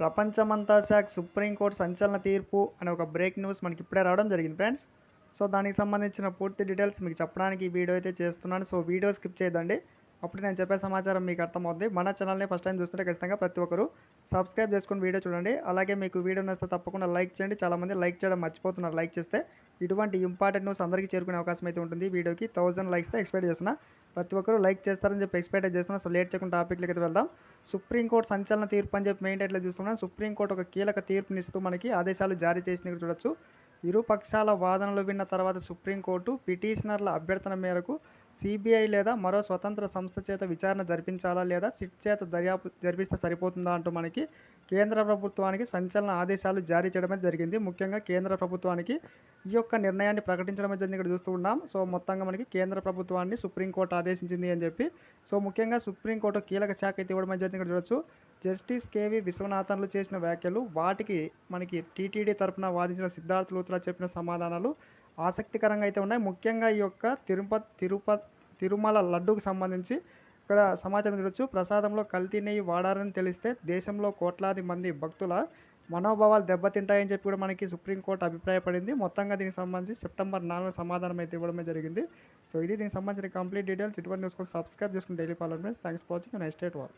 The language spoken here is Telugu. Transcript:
ప్రపంచమంతా శాఖ సుప్రీంకోర్టు సంచలన తీర్పు అనే ఒక బ్రేక్ న్యూస్ మనకి ఇప్పుడే రావడం జరిగింది ఫ్రెండ్స్. సో దానికి సంబంధించిన పూర్తి డీటెయిల్స్ మీకు చెప్పడానికి ఈ వీడియో అయితే చేస్తున్నాను. సో వీడియో స్కిప్ చేయదండి. అప్పుడు నేను చెప్పే సమాచారం మీకు అర్థమవుతుంది మన ఛానల్ని ఫస్ట్ టైం చూస్తుంటే ఖచ్చితంగా ప్రతి ఒక్కరు సబ్స్క్రైబ్ చేసుకుని వీడియో చూడండి. అలాగే మీకు వీడియో నచ్చితే తప్పకుండా లైక్ చేయండి. చాలామంది లైక్ చేయడం మర్చిపోతున్నారు. లైక్ చేస్తే ఇటువంటి ఇంపార్టెంట్ న్యూస్ అందరికీ చేరుకునే అవకాశం అయితే ఉంటుంది. వీడియోకి థౌసండ్ లైక్స్తో ఎక్స్పెక్ట్ చేస్తున్నా. ప్రతి ఒక్కరు లైక్ చేస్తారని చెప్పి ఎక్స్పెక్ట్ చేస్తున్నా. సో లేట్ చేయకుండా టాపిక్లకి అయితే వెళ్దాం. సుప్రీంకోర్టు సంచలన తీర్పు అని చెప్పి మెయిన్ టైట్లో చూస్తున్నాం. సుప్రీంకోర్టు ఒక కీలక తీర్పునిస్తూ మనకి ఆదేశాలు జారీ చేసింది చూడొచ్చు. ఇరు పక్షాల వాదనలు విన్న తర్వాత సుప్రీంకోర్టు పిటిషనర్ల అభ్యర్థన మేరకు సిబిఐ లేదా మరో స్వతంత్ర సంస్థ చేత విచారణ జరిపించాలా లేదా సిట్ చేత దర్యాప్తు జరిపిస్తే సరిపోతుందా అంటూ మనకి కేంద్ర ప్రభుత్వానికి సంచలన ఆదేశాలు జారీ చేయడమే జరిగింది. ముఖ్యంగా కేంద్ర ప్రభుత్వానికి ఈ యొక్క నిర్ణయాన్ని ప్రకటించడమే జరిగింది. ఇక్కడ చూస్తూ ఉన్నాం. సో మొత్తంగా మనకి కేంద్ర ప్రభుత్వాన్ని సుప్రీంకోర్టు ఆదేశించింది అని చెప్పి. సో ముఖ్యంగా సుప్రీంకోర్టు కీలక శాఖ అయితే ఇవ్వడం జరిగింది. ఇక్కడ చూడొచ్చు. జస్టిస్ కేవి విశ్వనాథన్లు చేసిన వ్యాఖ్యలు వాటికి మనకి టీటీడీ తరపున వాదించిన సిద్ధార్థ లూత్రా చెప్పిన సమాధానాలు ఆసక్తికరంగా అయితే ఉన్నాయి. ముఖ్యంగా ఈ యొక్క తిరుపతి తిరుప తిరుమల లడ్డూకు సంబంధించి ఇక్కడ సమాచారం చూడొచ్చు. ప్రసాదంలో కల్తీ నెయ్యి వాడారని తెలిస్తే దేశంలో కోట్లాది మంది భక్తుల మనోభావాలు దెబ్బతింటాయని చెప్పి కూడా మనకి సుప్రీంకోర్టు అభిప్రాయపడింది. మొత్తంగా దీనికి సంబంధించి సెప్టెంబర్ నాలుగు సమాధానం అయితే ఇవ్వడమే జరిగింది. సో ఇది దీనికి సంబంధించిన కంప్లీట్ డీటెయిల్స్. ఇటువంటి న్యూస్ కోసం సబ్స్క్రైబ్ చేసుకుని daily follow friends. Thanks for watching. Next date wall